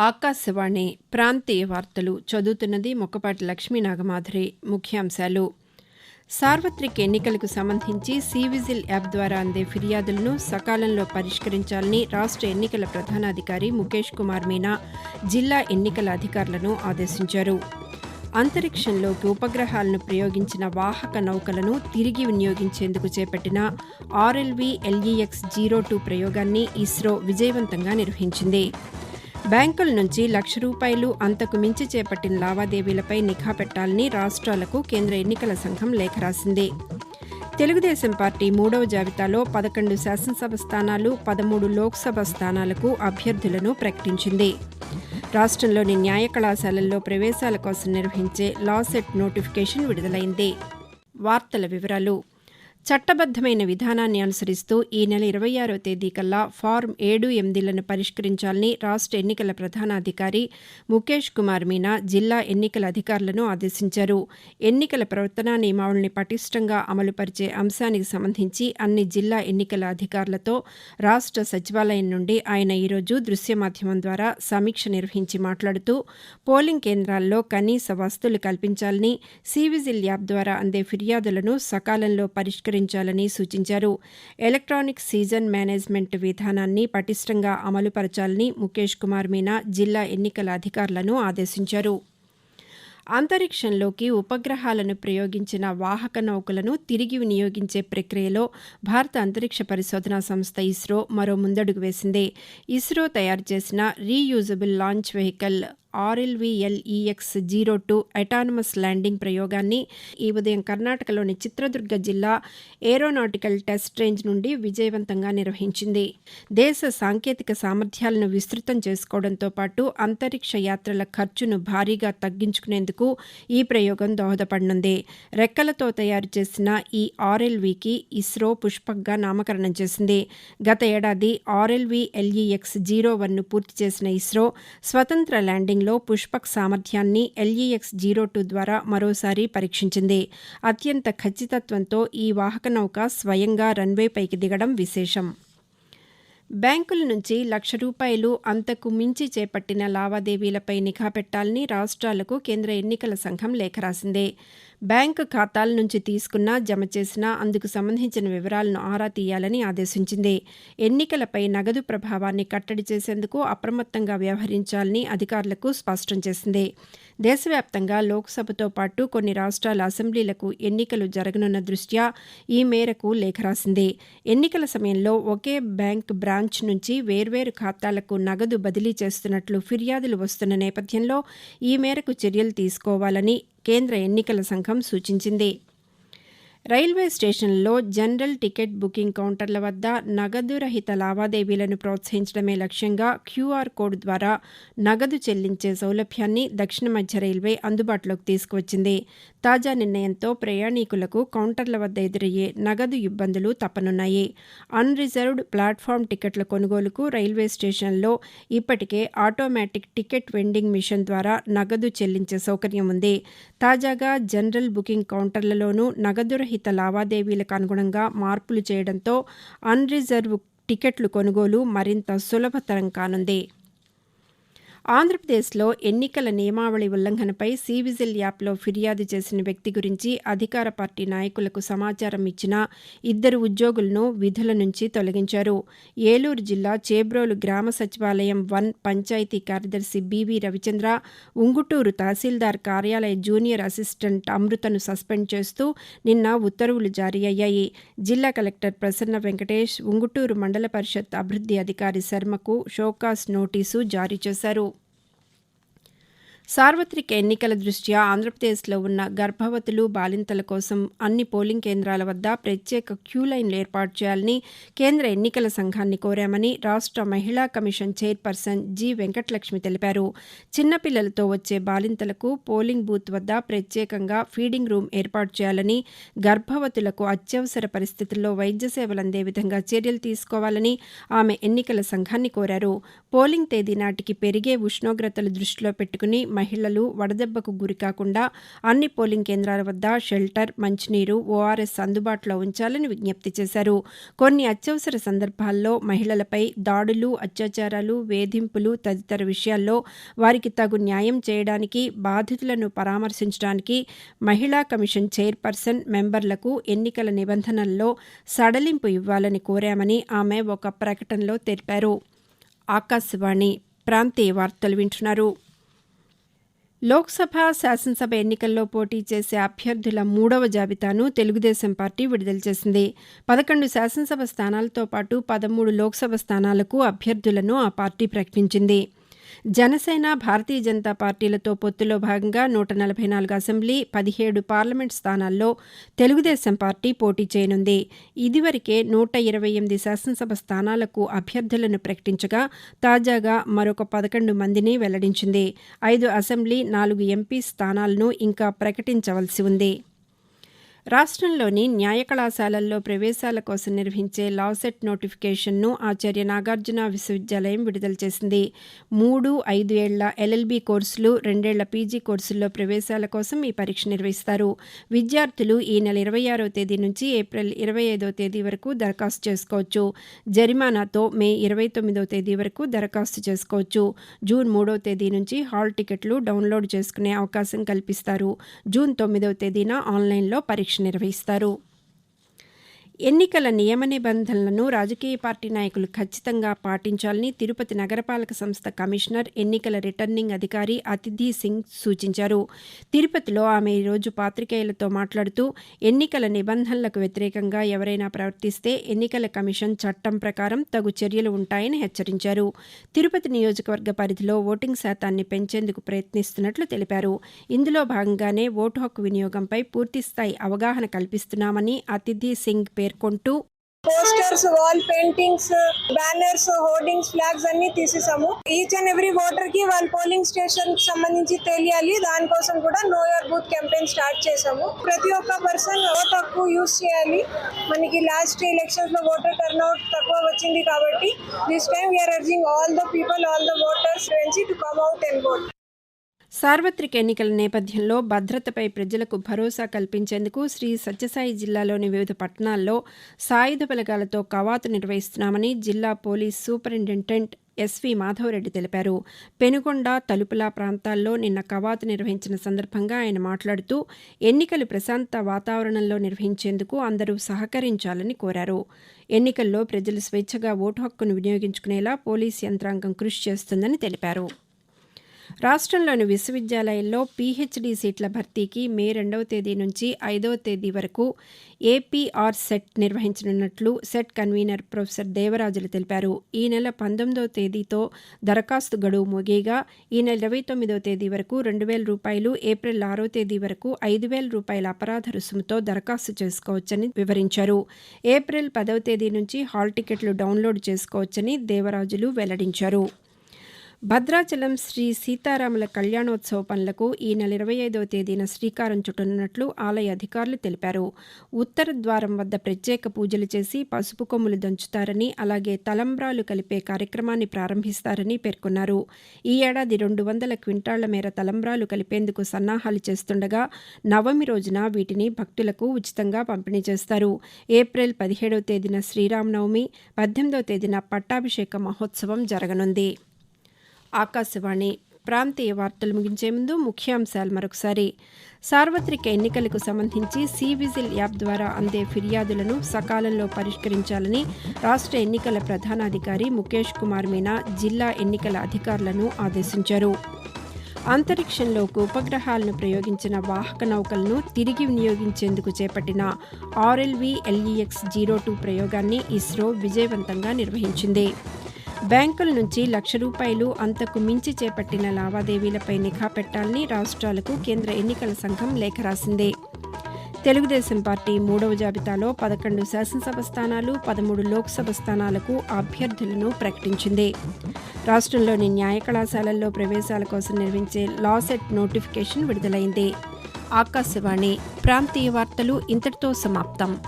ఆకాశవాణి ప్రాంతీయ వార్తలు చదువుతున్నది మొక్కపాటి లక్ష్మీ నాగమాధురి ముఖ్యాంశాలు. సార్వత్రిక ఎన్నికలకు సంబంధించి సివిజిల్ యాప్ ద్వారా అందే ఫిర్యాదులను సకాలంలో పరిష్కరించాలని రాష్ట్ర ఎన్నికల ప్రధానాధికారి ముఖేష్ కుమార్ మీనా జిల్లా ఎన్నికల అధికారులను ఆదేశించారు. అంతరిక్షంలోకి ఉపగ్రహాలను ప్రయోగించిన వాహక నౌకలను తిరిగి వినియోగించేందుకు చేపట్టిన ఆర్ఎల్వి ఎల్ఈఎక్స్ జీరో టూ ప్రయోగాన్ని ఇస్రో విజయవంతంగా నిర్వహించింది. బ్యాంకుల నుంచి లక్ష రూపాయలు అంతకు మించి చేపట్టిన లావాదేవీలపై నిఘా పెట్టాలని రాష్ట్రాలకు కేంద్ర ఎన్నికల సంఘం లేఖ రాసింది. తెలుగుదేశం పార్టీ మూడవ జాబితాలో పదకొండు శాసనసభ స్థానాలు పదమూడు లోక్సభ స్థానాలకు అభ్యర్థులను ప్రకటించింది. రాష్ట్రంలోని న్యాయ కళాశాలల్లో ప్రవేశాల కోసం నిర్వహించే లాసెట్ నోటిఫికేషన్ విడుదలైంది. వార్తల వివరాలు చట్టబద్దమైన విధానాన్ని అనుసరిస్తూ ఈ నెల ఇరవై ఆరో తేదీ కల్లా ఫార్మ్ ఏడు ఎనిమిదిలను పరిష్కరించాలని రాష్ట్ర ఎన్నికల ప్రధానాధికారి ముఖేష్ కుమార్ మీనా జిల్లా ఎన్నికల అధికారులను ఆదేశించారు. ఎన్నికల ప్రవర్తనా నియమావళిని పటిష్టంగా అమలుపరిచే అంశానికి సంబంధించి అన్ని జిల్లా ఎన్నికల అధికారులతో రాష్ట్ర సచివాలయం నుండి ఆయన ఈరోజు దృశ్య మాధ్యమం ద్వారా సమీక్ష నిర్వహించి మాట్లాడుతూ పోలింగ్ కేంద్రాల్లో కనీస వసతులు కల్పించాలని సివిజిల్ యాప్ ద్వారా అందే ఫిర్యాదులను సకాలంలో పరిష్కరించాలని పరిష్కరించాలని సూచించారు. ఎలక్ట్రానిక్ సీజన్ మేనేజ్మెంట్ విధానాన్ని పటిష్టంగా అమలుపరచాలని ముఖేష్ కుమార్ మీనా జిల్లా ఎన్నికల అధికారులను ఆదేశించారు. అంతరిక్షంలోకి ఉపగ్రహాలను ప్రయోగించిన వాహక నౌకలను తిరిగి వినియోగించే ప్రక్రియలో భారత అంతరిక్ష పరిశోధనా సంస్థ ఇస్రో మరో ముందడుగు వేసింది. ఇస్రో తయారు చేసిన reusable launch vehicle RLV LEX zero two autonomous landing ప్రయోగాన్ని ఈ ఉదయం కర్ణాటకలోని చిత్రదుర్గ జిల్లా ఏరోనాటికల్ టెస్ట్ రేంజ్ నుండి విజయవంతంగా నిర్వహించింది. దేశ సాంకేతిక సామర్థ్యాలను విస్తృతం చేసుకోవడంతో పాటు అంతరిక్ష యాత్రల ఖర్చును భారీగా తగ్గించుకునేందుకు ఈ ప్రయోగం దోహదపడనుంది. రెక్కలతో తయారు చేసిన ఈ ఆర్ఎల్వికి ఇస్రో పుష్పక్గా నామకరణం చేసింది. గత ఏడాది ఆర్ఎల్వి ఎల్ఈఎక్స్ జీరో వన్ను పూర్తి చేసిన ఇస్రో స్వతంత్ర ల్యాండింగ్ లో పుష్పక్ సామర్థ్యాన్ని ఎల్ఈఎక్స్ జీరో టూ ద్వారా మరోసారి పరీక్షించింది. అత్యంత ఖచ్చితత్వంతో ఈ వాహక నౌక స్వయంగా రన్వేపైకి దిగడం విశేషం. బ్యాంకుల నుంచి లక్ష రూపాయలు అంతకు మించి చేపట్టిన లావాదేవీలపై నిఘా పెట్టాలని రాష్ట్రాలకు కేంద్ర ఎన్నికల సంఘం లేఖ రాసింది. బ్యాంకు ఖాతాల నుంచి తీసుకున్న జమ చేసిన అందుకు సంబంధించిన వివరాలను ఆరా తీయాలని ఆదేశించింది. ఎన్నికలపై నగదు ప్రభావాన్ని కట్టడి చేసేందుకు అప్రమత్తంగా వ్యవహరించాలని అధికారులకు స్పష్టం చేసింది. దేశవ్యాప్తంగా లోక్సభతో పాటు కొన్ని రాష్ట్రాల అసెంబ్లీలకు ఎన్నికలు జరగనున్న దృష్ట్యా ఈ మేరకు లేఖ రాసింది. ఎన్నికల సమయంలో ఒకే బ్యాంక్ బ్రాంచ్ నుంచి వేర్వేరు ఖాతాలకు నగదు బదిలీ చేస్తున్నట్లు ఫిర్యాదులు వస్తున్న నేపథ్యంలో ఈ మేరకు చర్యలు తీసుకోవాలని కేంద్ర ఎన్నికల సంఘం సూచించింది. రైల్వే స్టేషన్లలో జనరల్ టికెట్ బుకింగ్ కౌంటర్ల వద్ద నగదు రహిత లావాదేవీలను ప్రోత్సహించడమే లక్ష్యంగా క్యూఆర్ కోడ్ ద్వారా నగదు చెల్లించే సౌలభ్యాన్ని దక్షిణ మధ్య రైల్వే అందుబాటులోకి తీసుకువచ్చింది. తాజా నిర్ణయంతో ప్రయాణికులకు కౌంటర్ల వద్ద ఎదురయ్యే నగదు ఇబ్బందులు తప్పనున్నాయి. అన్రిజర్వ్డ్ ప్లాట్ఫామ్ టికెట్ల కొనుగోలుకు రైల్వే స్టేషన్లో ఇప్పటికే ఆటోమేటిక్ టికెట్ వెండింగ్ మిషన్ ద్వారా నగదు చెల్లించే సౌకర్యం ఉంది. తాజాగా జనరల్ బుకింగ్ కౌంటర్లలోనూ నగదు రహిత లావాదేవీలకు అనుగుణంగా మార్పులు చేయడంతో అన్రిజర్వ్ టికెట్లు కొనుగోలు మరింత సులభతరం కానుంది. ఆంధ్రప్రదేశ్లో ఎన్నికల నియమావళి ఉల్లంఘనపై సివిజిల్ యాప్లో ఫిర్యాదు చేసిన వ్యక్తి గురించి అధికార పార్టీ నాయకులకు సమాచారం ఇచ్చిన ఇద్దరు ఉద్యోగులను విధుల నుంచి తొలగించారు. ఏలూరు జిల్లా చేబ్రోలు గ్రామ సచివాలయం వన్ పంచాయతీ కార్యదర్శి బీవీ రవిచంద్ర ఉంగుటూరు తహసీల్దార్ కార్యాలయ జూనియర్ అసిస్టెంట్ అమృతను సస్పెండ్ చేస్తూ నిన్న ఉత్తర్వులు జారీ అయ్యాయి. జిల్లా కలెక్టర్ ప్రసన్న వెంకటేష్ ఉంగుటూరు మండల పరిషత్ అభివృద్ది అధికారి శర్మకు షోకాస్ నోటీసు జారీ చేశారు. సార్వత్రిక ఎన్నికల దృష్ట్యా ఆంధ్రప్రదేశ్లో ఉన్న గర్భవతులు బాలింతల కోసం అన్ని పోలింగ్ కేంద్రాల వద్ద ప్రత్యేక క్యూ లైన్లు ఏర్పాటు చేయాలని కేంద్ర ఎన్నికల సంఘాన్ని కోరామని రాష్ట్ర మహిళా కమిషన్ చైర్పర్సన్ జి వెంకటలక్ష్మి తెలిపారు. చిన్నపిల్లలతో వచ్చే బాలింతలకు పోలింగ్ బూత్ వద్ద ప్రత్యేకంగా ఫీడింగ్ రూమ్ ఏర్పాటు చేయాలని గర్భవతులకు అత్యవసర పరిస్థితుల్లో వైద్య సేవలు అందే విధంగా చర్యలు తీసుకోవాలని ఆమె ఎన్నికల సంఘాన్ని కోరారు. పోలింగ్ తేదీ నాటికి పెరిగే ఉష్ణోగ్రతలు దృష్టిలో పెట్టుకుని మహిళలు వడదెబ్బకు గురికాకుండా అన్ని పోలింగ్ కేంద్రాల వద్ద షెల్టర్ మంచినీరు ఓఆర్ఎస్ అందుబాటులో ఉంచాలని విజ్ఞప్తి చేశారు. కొన్ని అత్యవసర సందర్భాల్లో మహిళలపై దాడులు అత్యాచారాలు వేధింపులు తదితర విషయాల్లో వారికి తగు న్యాయం చేయడానికి బాధితులను పరామర్శించడానికి మహిళా కమిషన్ చైర్పర్సన్ మెంబర్లకు ఎన్నికల నిబంధనల్లో సడలింపు ఇవ్వాలని కోరామని ఆమె ఒక ప్రకటనలో తెలిపారు. ఆకాశవాణి ప్రాంతీయ వార్తలు వింటున్నారు. లోక్సభ శాసనసభ ఎన్నికల్లో పోటీ చేసే అభ్యర్థుల మూడవ జాబితాను తెలుగుదేశం పార్టీ విడుదల చేసింది. పదకొండు శాసనసభ స్థానాలతో పాటు పదమూడు లోక్సభ స్థానాలకు అభ్యర్థులను ఆ పార్టీ ప్రకటించింది. జనసేన భారతీయ జనతా పార్టీలతో పొత్తులో భాగంగా నూట నలభై నాలుగు అసెంబ్లీ పదిహేడు పార్లమెంట్ స్థానాల్లో తెలుగుదేశం పార్టీ పోటీ చేయనుంది. ఇదివరకే నూట ఇరవై ఎనిమిది శాసనసభ స్థానాలకు అభ్యర్థులను ప్రకటించగా తాజాగా మరొక పదకొండు మందిని వెల్లడించింది. ఐదు అసెంబ్లీ నాలుగు ఎంపీ స్థానాలను ఇంకా ప్రకటించవలసి ఉంది. రాష్ట్రంలోని న్యాయ కళాశాలల్లో ప్రవేశాల కోసం నిర్వహించే లాసెట్ నోటిఫికేషన్ను ఆచార్య నాగార్జున విశ్వవిద్యాలయం విడుదల చేసింది. మూడు ఐదు ఏళ్ళ ఎల్ఎల్బి కోర్సులు రెండేళ్ళ పీజీ కోర్సుల్లో ప్రవేశాల కోసం ఈ పరీక్ష నిర్వహిస్తారు. విద్యార్థులు ఈ నెల ఇరవై ఆరో తేదీ నుంచి ఏప్రిల్ ఇరవై ఐదో తేదీ వరకు దరఖాస్తు చేసుకోవచ్చు. జరిమానాతో మే ఇరవై తొమ్మిదో తేదీ వరకు దరఖాస్తు చేసుకోవచ్చు. జూన్ మూడో తేదీ నుంచి హాల్ టికెట్లు డౌన్లోడ్ చేసుకునే అవకాశం కల్పిస్తారు. జూన్ తొమ్మిదవ తేదీన ఆన్లైన్లో పరీక్ష పరీక్ష నిర్వహిస్తారు ఎన్నికల నియమ నిబంధనలను రాజకీయ పార్టీ నాయకులు ఖచ్చితంగా పాటించాలని తిరుపతి నగరపాలక సంస్థ కమిషనర్ ఎన్నికల రిటర్నింగ్ అధికారి అతిథి సింగ్ సూచించారు. తిరుపతిలో ఆమె ఈరోజు పాతికేయులతో మాట్లాడుతూ ఎన్నికల నిబంధనలకు వ్యతిరేకంగా ఎవరైనా ప్రవర్తిస్తే ఎన్నికల కమిషన్ చట్టం ప్రకారం తగు చర్యలు ఉంటాయని హెచ్చరించారు. తిరుపతి నియోజకవర్గ పరిధిలో ఓటింగ్ శాతాన్ని పెంచేందుకు ప్రయత్నిస్తున్నట్లు తెలిపారు. ఇందులో భాగంగానే ఓటు హక్కు వినియోగంపై పూర్తిస్థాయి అవగాహన కల్పిస్తున్నామని అతిథి సింగ్ పేర్కొంటూ posters wall paintings banners hoardings flags అన్ని తీసేసాము. ఈచ్ అండ్ ఎవ్రీ ఓటర్కి వాళ్ళ పోలింగ్ స్టేషన్కి సంబంధించి తెలియాలి. దానికోసం కూడా know your booth campaign start చేసాము. ప్రతి ఒక్క పర్సన్ ఓట్ హక్కు యూస్ చేయాలి. మనకి లాస్ట్ ఎలక్షన్స్లో ఓటర్ టర్న్అవుట్ తక్కువ వచ్చింది కాబట్టి this time we are urging all the people all the voters to come out and vote సార్వత్రిక ఎన్నికల నేపథ్యంలో భద్రతపై ప్రజలకు భరోసా కల్పించేందుకు శ్రీ సత్యసాయి జిల్లాలోని వివిధ పట్టణాల్లో సాయుధ బలగాలతో కవాతు నిర్వహిస్తున్నామని జిల్లా పోలీస్ సూపరింటెండెంట్ ఎస్వి మాధవరెడ్డి తెలిపారు. పెనుగొండ తలుపుల ప్రాంతాల్లో నిన్న కవాతు నిర్వహించిన సందర్భంగా ఆయన మాట్లాడుతూ ఎన్నికలు ప్రశాంత వాతావరణంలో నిర్వహించేందుకు అందరూ సహకరించాలని కోరారు. ఎన్నికల్లో ప్రజలు స్వేచ్ఛగా ఓటు హక్కును వినియోగించుకునేలా పోలీస్ యంత్రాంగం కృషి చేస్తుందని తెలిపారు. రాష్ట్రంలోని విశ్వవిద్యాలయాల్లో పీహెచ్డీ సీట్ల భర్తీకి మే రెండవ తేదీ నుంచి ఐదవ తేదీ వరకు ఏపీఆర్ సెట్ నిర్వహించనున్నట్లు సెట్ కన్వీనర్ ప్రొఫెసర్ దేవరాజులు తెలిపారు. ఈ నెల పంతొమ్మిదవ తేదీతో దరఖాస్తు గడువు ముగియగా ఈ నెల ఇరవై తొమ్మిదవ తేదీ వరకు రెండు వేల రూపాయలు ఏప్రిల్ ఆరో తేదీ వరకు ఐదు వేల రూపాయల అపరాధ రుసుముతో దరఖాస్తు చేసుకోవచ్చని వివరించారు. ఏప్రిల్ పదవ తేదీ నుంచి హాల్ టికెట్లు డౌన్లోడ్ చేసుకోవచ్చని దేవరాజులు వెల్లడించారు. భద్రాచలం శ్రీ సీతారాముల కళ్యాణోత్సవ పనులకు ఈ నెల ఇరవై ఐదవ తేదీన శ్రీకారం చుట్టనున్నట్లు ఆలయ అధికారులు తెలిపారు. ఉత్తర ద్వారం వద్ద ప్రత్యేక పూజలు చేసి పసుపు కొమ్ములు దంచుతారని అలాగే తలంబ్రాలు కలిపే కార్యక్రమాన్ని ప్రారంభిస్తారని పేర్కొన్నారు. ఈ ఏడాది రెండు వందల క్వింటాళ్ళ మేర తలంబ్రాలు కలిపేందుకు సన్నాహాలు చేస్తుండగా నవమి రోజున వీటిని భక్తులకు ఉచితంగా పంపిణీ చేస్తారు. ఏప్రిల్ పదిహేడవ తేదీన శ్రీరామనవమి పద్దెనిమిదవ తేదీన పట్టాభిషేక మహోత్సవం జరగనుంది. ఆకాశవాణి ప్రాంతీయ వార్తలు ముగించే ముందు ముఖ్యాంశాలు మరొకసారి. సార్వత్రిక ఎన్నికలకు సంబంధించి సి విజిల్ యాప్ ద్వారా అందే ఫిర్యాదులను సకాలంలో పరిష్కరించాలని రాష్ట్ర ఎన్నికల ప్రధానాధికారి ముఖేష్ కుమార్ మీనా జిల్లా ఎన్నికల అధికారులను ఆదేశించారు. అంతరిక్షంలోకి ఉపగ్రహాలను ప్రయోగించిన వాహక నౌకలను తిరిగి వినియోగించేందుకు చేపట్టిన ఆర్ఎల్వి ఎల్ఈఎక్స్ జీరో టూ ప్రయోగాన్ని ఇస్రో విజయవంతంగా నిర్వహించింది. బ్యాంకుల నుంచి లక్ష రూపాయలు అంతకు మించి చేపట్టిన లావాదేవీలపై నిఘా పెట్టాలని రాష్ట్రాలకు కేంద్ర ఎన్నికల సంఘం లేఖ రాసింది. తెలుగుదేశం పార్టీ మూడవ జాబితాలో పదకొండు శాసనసభ స్థానాలు పదమూడు లోక్సభ స్థానాలకు అభ్యర్థులను ప్రకటించింది. రాష్ట్రంలోని న్యాయ కళాశాలల్లో ప్రవేశాల కోసం నిర్వహించే లాసెట్ నోటిఫికేషన్ విడుదలైంది. ఆకాశవాణి ప్రాంతీయ వార్తలు ఇంతటితో సమాప్తం.